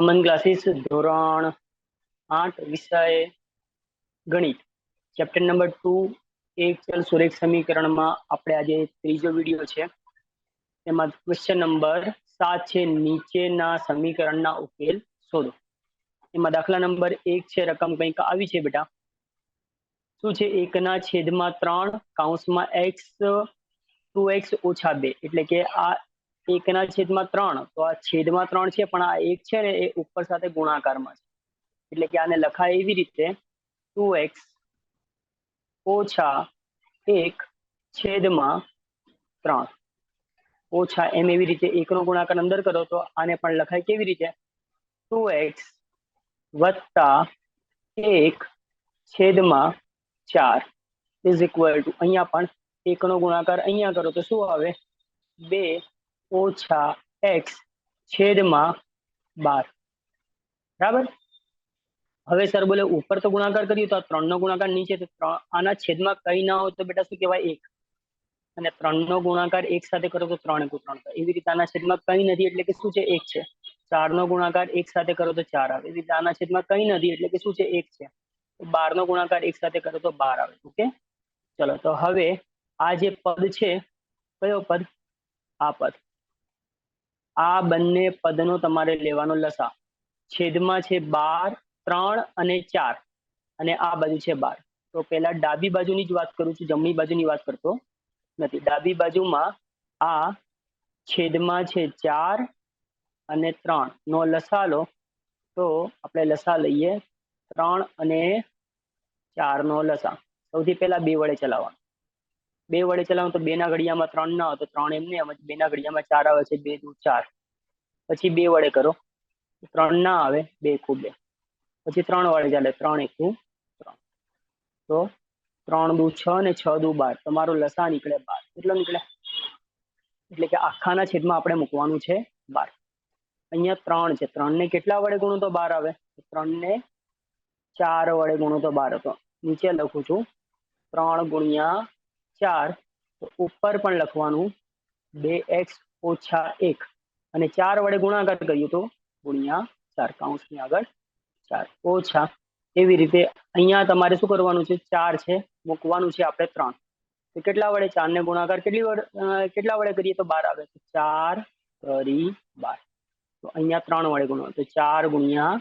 અમન classes ધોરણ આઠ વિષય ગણિત ચેપ્ટર નંબર ટુ એક ચલ સુરેખ સમીકરણમાં આપણે આજે ત્રીજો વિડીયો છે એમાં ક્વેશ્ચન નંબર સાત છે નીચેના સમીકરણના ઉકેલ શોધો એમાં દાખલા નંબર એક છે રકમ કંઈક આવી છે બેટા શું છે એકના છેદમાં ત્રણ કાઉન્સમાં એક્સ ટુ એક્સ ઓછા બે એટલે કે આ 1/3 તો આ છેદમાં 3 છે પણ આ 1 છે ને એ ઉપર સાથે ગુણાકારમાં છે એટલે કે આને લખાય એવી રીતે 2x - 1/3 - m એવી રીતે 1 નો ગુણાકાર અંદર કરો તો આને પણ લખાય કેવી રીતે 2x + 1/4 = અહીંયા પણ 1 નો ગુણાકાર અહીંયા કરો તો શું આવે 2 4x/12 बराबर હવે સર બોલે ઉપર તો ગુણાકાર કર્યો તો આ 3 નો ગુણાકાર નીચે છે 3 આના છેદમાં કંઈ ન હોય તો બેટા શું કહેવાય 1 અને 3 નો ગુણાકાર 1 સાથે કરો તો 3 * 1 તો ഇതിనికి દાના છેદમાં કંઈ નધી એટલે કે શું છે 1 છે 4 નો ગુણાકાર 1 સાથે કરો તો 4 આવે ഇതിના છેદમાં કંઈ નધી એટલે કે શું છે 1 છે 12 નો ગુણાકાર 1 સાથે કરો તો 12 આવે ઓકે ચલો તો હવે આ જે પદ છે કયો પદ આપા આ બંને પદનો તમારે લેવાનો લસા છેદમાં છે બાર ત્રણ અને ચાર અને આ બાજુ છે બાર તો પહેલા ડાબી બાજુની જ વાત કરું છું જમણી બાજુની વાત કરતો નથી ડાબી બાજુમાં આ છેદમાં છે ચાર અને ત્રણ નો લસા લો તો આપણે લસા લઈએ ત્રણ અને ચારનો લસા સૌથી પહેલા બે વડે ચલાવવાનો બે વડે ચલાવું તો બે ના ઘડિયામાં ત્રણ ના આવે તો ત્રણ એમને એમ બે ના ઘડિયામાં ચાર આવે છે બે દુ ચાર પછી બે વડે કરો ત્રણ ના આવે બે એકુ બે પછી ત્રણ વડે ચાલે ત્રણ એકુ ત્રણ તો ત્રણ દુ છ ને છ દુ બાર તમારો લસા નીકળે બાર કેટલો નીકળે એટલે કે આખાના છેદમાં આપણે મૂકવાનું છે બાર અહીંયા ત્રણ છે ત્રણ ને કેટલા વડે ગુણો તો બાર આવે ત્રણ ને ચાર વડે ગુણો તો બાર હતો નીચે લખું છું ત્રણ ગુણ્યા ચાર તો ઉપર પણ લખવાનું બે એક્સ ઓછા એક અને ચાર વડે ગુણાકાર કરીએ તો ગુણ્યા ચાર કાઉન્ટની આગળ ચાર ઓછા એવી રીતે અહીંયા તમારે શું કરવાનું છે ચાર છે મૂકવાનું છે આપણે ત્રણ તો કેટલા વડે ચારને ગુણાકાર કેટલી વડે કેટલા વડે કરીએ તો બાર આવે તો ચાર તરી બાર તો અહીંયા ત્રણ વડે ગુણો તો ચાર ગુણ્યા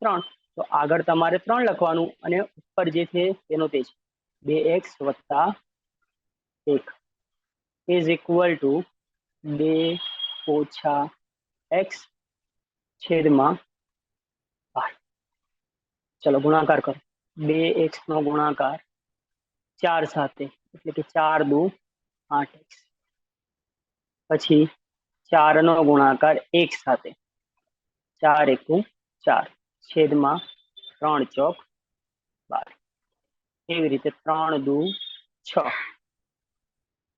ત્રણ તો આગળ તમારે ત્રણ લખવાનું અને ઉપર જે છે તેનો તે છે બે એક્સ વત્તા is equal to 2 - x / 5 चलो गुणाकार करो 2x નો ગુણાકાર 4 સાથે એટલે કે 4 * 2 8x પછી 4 નો ગુણાકાર 1 સાથે 4 * 1 = 4 / 3 * 4 12 આવી રીતે 3 * 2 6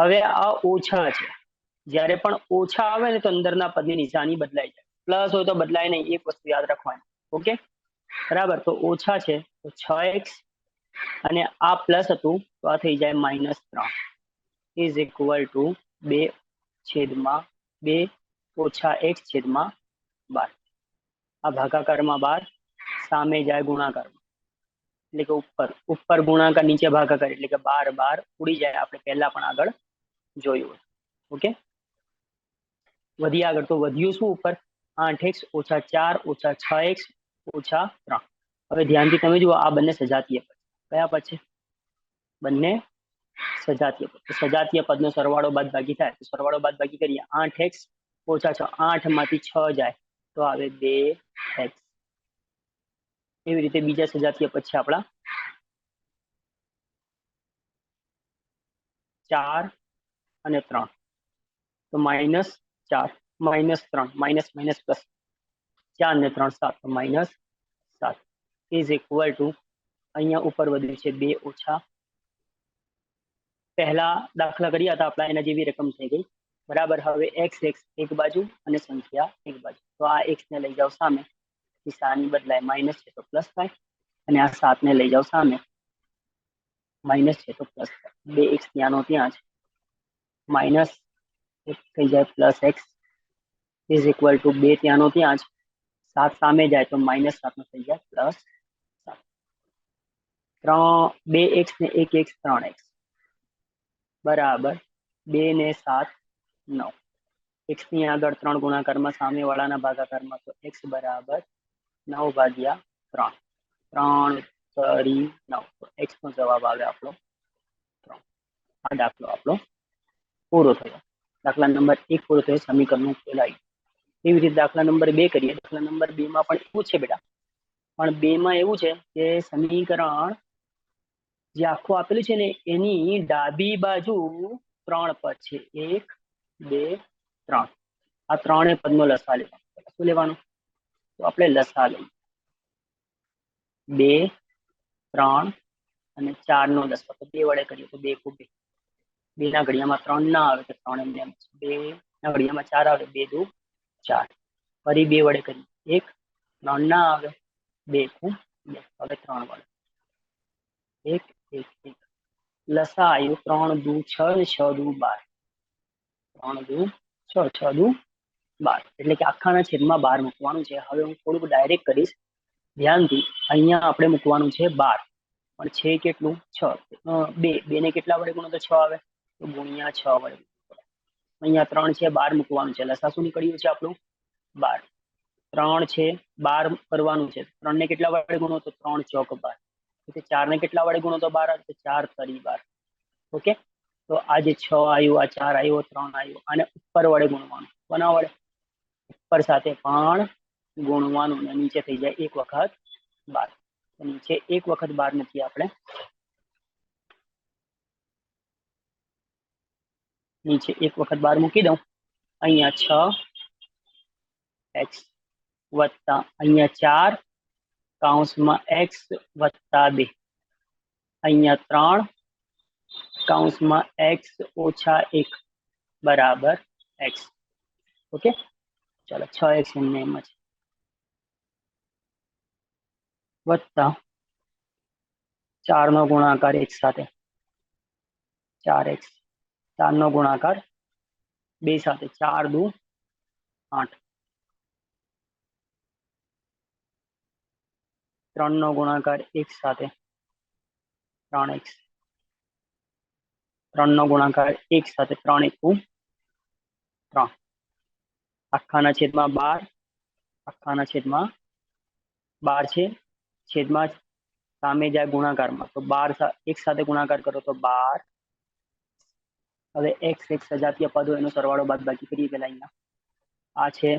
હવે આ ઓછા છે જ્યારે પણ ઓછા આવે ને તો અંદરના પદની નિશાની બદલાઈ જાય પ્લસ હોય તો બદલાય નહીં એક વસ્તુ યાદ રાખવાની ઓકે બરાબર તો ઓછા છે તો છ એક્સ અને આ પ્લસ હતું તો આ થઈ જાય માઇનસ ત્રણ ઇઝ ઇક્વલ ટુ બે છેદમાં બે ઓછા એક્સ છેદમાં બાર આ ભાગાકારમાં બાર સામે જાય ગુણાકારમાં लिखे ऊपर ऊपर गुणा का नीचे भागा कर એટલે કે 12 બાર બુડી જાય આપણે પહેલા પણ આગળ જોયું ઓકે વધી આગળ તો વધીયું શું ઉપર 8x - 4 - 6x - 3 હવે ધ્યાનથી તમે જુઓ આ બन्ने સજાતીય પદ કયા પદ છે બन्ने સજાતીય પદ સજાતીય પદનો સરવાળો બાદબાકી થાય છે સરવાળો બાદબાકી કરીએ 8x - 6 8 માંથી 6 જાય તો આવે 2x एव रीति બીજા સજાતીય પચ્ચે આપડા 4 અને 3 તો minus 4 minus 3 minus minus plus 4 અને 3 7 તો માઈનસ 7 ઇક્વલ ટુ અહીંયા ઉપર વધી છે 2 ઓછા પહેલો દાખલા કરી આ તો આપલાને જેવી રકમ થઈ ગઈ બરાબર હવે x x એક બાજુ અને સંખ્યા એક બાજુ તો આ x ને લઈ जाओ સામે નિશાની બદલાય માઇનસ છે તો પ્લસ થાય અને આ સાતને લઈ જાઓ સામે માઇનસ છે તો પ્લસ થાય બે એક્સ ત્યાંનો ત્યાં છે માઇનસ એક થઈ જાય plus x is equal to બે ત્યાંનો ત્યાં જ સાત સામે જાય તો માઇનસ સાતનો થઈ જાય પ્લસ સાત ત્રણ બે એક્સ ને એક એક્સ ત્રણ એક્સ બરાબર બે ને સાત નવ એક્સની આગળ ત્રણ ગુણાકારમાં સામેવાળાના ભાગાકારમાં તો એક્સ બરાબર નવ ભાગ્યા ત્રણ ત્રણ તરી નવ એક્સનો જવાબ આવે આપણો ત્રણ આ દાખલો આપણો પૂરો થયો દાખલા નંબર એક પૂરો થયો સમીકરણ ફેલાયું એવી રીતે દાખલા નંબર બે કરીએ દાખલા નંબર બે માં પણ એવું છે બેટા પણ બેમાં એવું છે કે સમીકરણ જે આખું આપેલું છે ને એની ડાબી બાજુ ત્રણ પદ છે એક બે ત્રણ આ ત્રણે પદનો લસા લેવાનો શું લેવાનું તો આપણે લસા લઈએ બે ત્રણ અને ચારનો લસા તો બે વડે કરીએ તો બે કુ બે બે ના ઘડિયામાં ત્રણ ના આવે તો ત્રણ એમને બે ના ઘડિયામાં ચાર આવે બે દુ ચાર ફરી બે વડે કરીએ એક ત્રણ ના આવે બે કુ બે હવે ત્રણ વડે એક એક એક લસા આવ્યું ત્રણ દુ છ ને છ દુ બાર ત્રણ દુ છ છ દુ બાર એટલે કે આખાના છેદમાં બાર મૂકવાનું છે હવે હું થોડુંક ડાયરેક્ટ કરીશ ધ્યાનથી અહીંયા આપણે મૂકવાનું છે બાર પણ છે કેટલું છ બે બે ને કેટલા વડે ગુણો તો છ આવે તો ગુણ્યા છ વડે અહીંયા ત્રણ છે બાર મૂકવાનું છે લસા શું નીકળ્યું છે આપણું બાર ત્રણ છે બાર કરવાનું છે ત્રણને કેટલા વડે ગુણો તો ત્રણ ચોક બાર ચાર ને કેટલા વડે ગુણો તો બાર ચાર તરી બાર ઓકે તો આજે છ આવ્યું આ ચાર આવ્યો ત્રણ આવ્યો આને ઉપર વડે ગુણવાનું કોના વડે પર સાથે પણ ગુણવાનું નીચે થઈ જાય એક વખત બાર નીચે એક વખત બાર નથી આપણે નીચે એક વખત બાર મૂકી દઉં અહીંયા છ એક્સ વત્તા અહીંયા ચાર કાઉન્સમાં એક્સ વત્તા બે અહીંયા ત્રણ કાઉન્સમાં એક્સ ઓછા એક બરાબર એક્સ ઓકે चलो छ एक वत्ता चार नो गुणाकार एक साथ चार एक चार नो गुणाकार बे साथ चार दू आठ त्रो गुणाकार एक साथ त्रक्स त्रो गुणाकार एक साथ त्रेक त्र આખાના છેદમાં બાર આખાના છેદમાં બાર છે છેદમાં સામે જાય ગુણાકારમાં તો બાર એક સાથે ગુણાકાર કરો તો બાર હવે એક્સ એક સજાતીય પદ હોય એનો સરવાળો બાદ બાકી કરીએ પેલા અહીંયા આ છે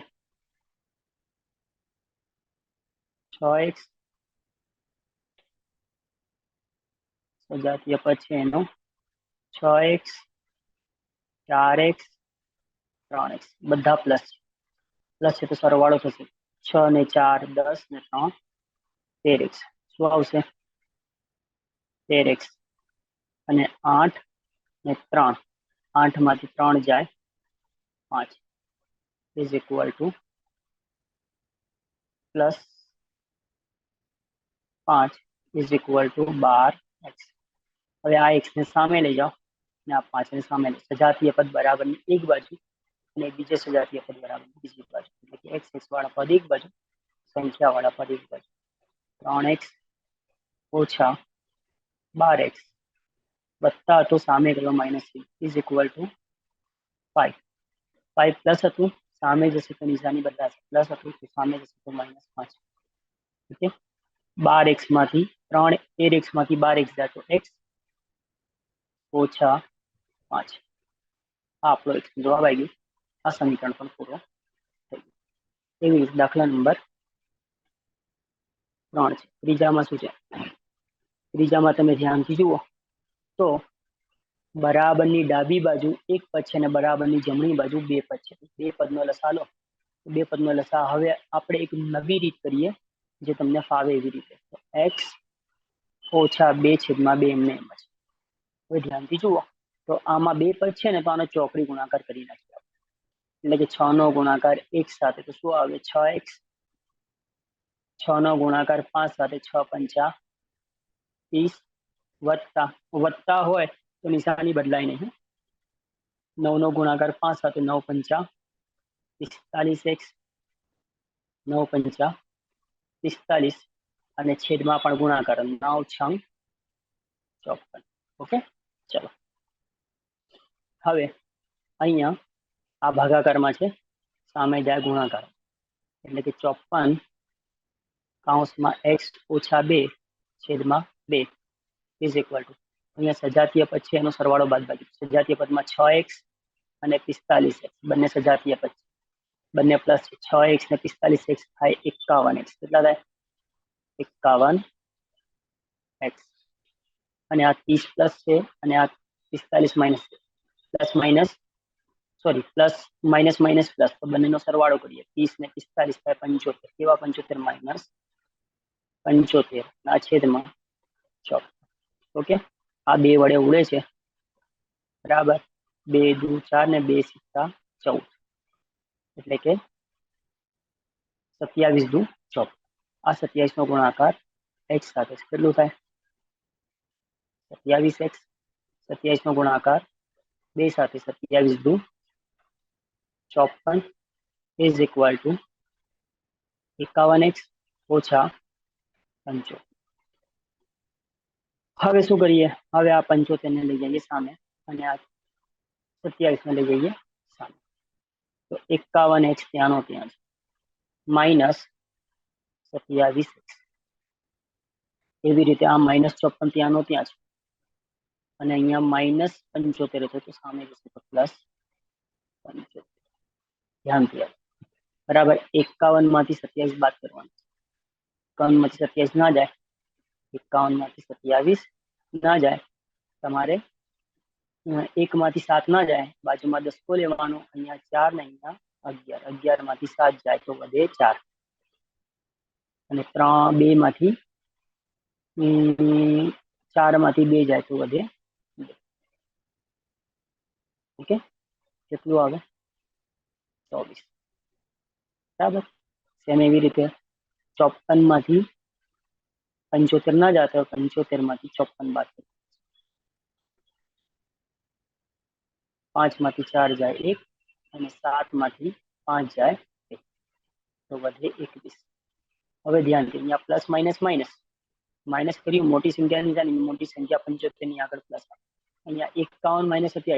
છ એક્સ સજાતીય પદ છે એનો છ એક્સ ચાર એક્સ ત્રણ એક્સ બધા પ્લસ છે प्लस है तो सरवाड़ो छ चार दस ने तर एक्स शू आर आठ ने त्र आठ मे त्र जाए पांच इज इक्वल टू प्लस पांच इज इक्वल टू बार एक्स हम आ एक्स ने सामे ले जाओ ने आ पांच ने सामे सजातीय पद बराबर एक बाजू एडजस्ट हो जाती है खुद बराबर किसी भी पार्ट देखिए एक्स एक्स वाला पद एक बचे संख्या वाला पद एक बचे ત્રણ એક્સ ઓછા બાર એક્સ વત્તા હતું સામે ગયો minus three is equal to five five plus હતું સામે જશે તો નિશાની બદલાશે પ્લસ હતું તો સામે જશે તો માઇનસ પાંચ ઓકે બાર એક્સમાંથી ત્રણ તેર એક્સમાંથી બાર એક્સ જાય તો એક્સ ઓછા પાંચ આ આપણો એક્સ જવાબ આવી ગયો આ સંકલન પૂરું એવી એકાંકલા નંબર 3 છે ત્રિજામાં સુજે ત્રિજામાં સમજ ધ્યાનથી જુઓ તો બરાબરની ડાબી બાજુ 1 પદ છે ને બરાબરની જમણી બાજુ 2 પદ છે બે પદનો લસાઅ લો બે પદનો લસાઅ હવે આપણે એક નવી રીત કરીએ જે તમને ફાવે એવી રીત x 4 2 / 2 બંનેમાં હોય ધ્યાનથી જુઓ તો આમાં બે પદ છે ને તો આનો ચોકરી ગુણાકાર કરી નાખ એટલે કે છ નો ગુણાકાર એક સાથે તો શું આવે છ એક્સ છ નો ગુણાકાર પાંચ સાથે છ પંચા ત્રીસ વત્તા વત્તા હોય તો નિશાની બદલાય નહીં નવ નો ગુણાકાર પાંચ સાથે નવ પંચા પિસ્તાલીસ એક્સ નવ પંચા પિસ્તાલીસ અને છેદમાં પણ ગુણાકાર નવ છ ચોપન ઓકે ચલો હવે અહીંયા આ ભાગાકારમાં છે સામે જાય ગુણાકાર એટલે કે ચોપન કાઉન્સમાં એક્સ ઓછા બે છેદમાં બે ઇઝ ઇક્વલ ટુ અહીંયા સજાતીય પદ છે એનો સરવાળો બાદ બાકી સજાતીય પદમાં છ એક્સ અને પિસ્તાલીસ એક્સ બંને સજાતીય પદ છે બંને પ્લસ છે છ એક્સ ને પિસ્તાલીસ એક્સ થાય એકાવન એક્સ કેટલા થાય એકાવન એક્સ અને આ ત્રીસ પ્લસ છે અને આ પિસ્તાલીસ minus plus minus sorry plus minus minus plus तो बने सरवाड़ो करिए तीस ने पिस्तालीस पंचोतेर के पंचोतेर माइनस पंचोतेर छेद में चौबीस ओके आ बे वड़े उड़े से बराबर बे दू चार ने बे सिक्का चौदह एट्ले कि सत्यावीस दू चौब आ सत्यावीस ना गुणाकार एक्स साथ के सत्यावीस एक्स सत्यावीस ना गुणाकार बे साथ सत्यावीस दू शॉप फंड इज इक्वल टू 51x - 75 હવે શું કરીએ હવે આ 75 ને લઈ જઈએ સામે અને આ 47 માં લઈ જઈએ સા તો 51x 47 - 75 એવી રીતે આ - 51 47 અને અહીંયા - 75 હતો તો સામે થશે પ્લસ ધ્યાન ક્રિયા બરાબર એકાવન માંથી સત્યાવીસ બાદ કરવાનું એકાવન માંથી સત્યાવીસ ના જાય એકાવન માંથી સત્યાવીસ ના જાય તમારે એક માંથી સાત ના જાય બાજુમાં દસકો લેવાનો અહીંયા ચાર ને અહીંયા અગિયાર અગિયાર માંથી સાત જાય તો વધે ચાર અને ત્રણ બે માંથી ચાર માંથી બે જાય તો વધે ઓકે કેટલું આવે चौबीस पंचोतेर न जाते पंचोतेर मे बात कर पांच मे चार जाए एक सात मे पांच जाए एक तो वे एक हम ध्यान प्लस माइनस माइनस माइनस करी मोटी संख्या नहीं जानी मोटी संख्या पंचोतेर आग प्लस अँ माइनस अत्या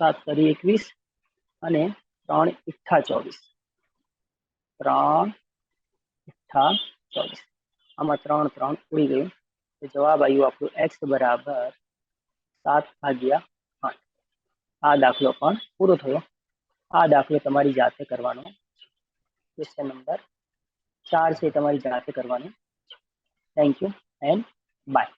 સાત તરી એકવીસ અને ત્રણ ઇઠ્ઠા ચોવીસ ત્રણ ઇઠ્ઠા ચોવીસ આમાં ત્રણ ત્રણ ઉડી ગયું તો જવાબ આવ્યો આપણું એક્સ બરાબર સાત ભાગ્યા આઠ આ દાખલો પણ પૂરો થયો આ દાખલો તમારી જાતે કરવાનો ક્વેશ્ચન નંબર ચાર છે તમારી જાતે કરવાનો થેન્ક યુ એન્ડ બાય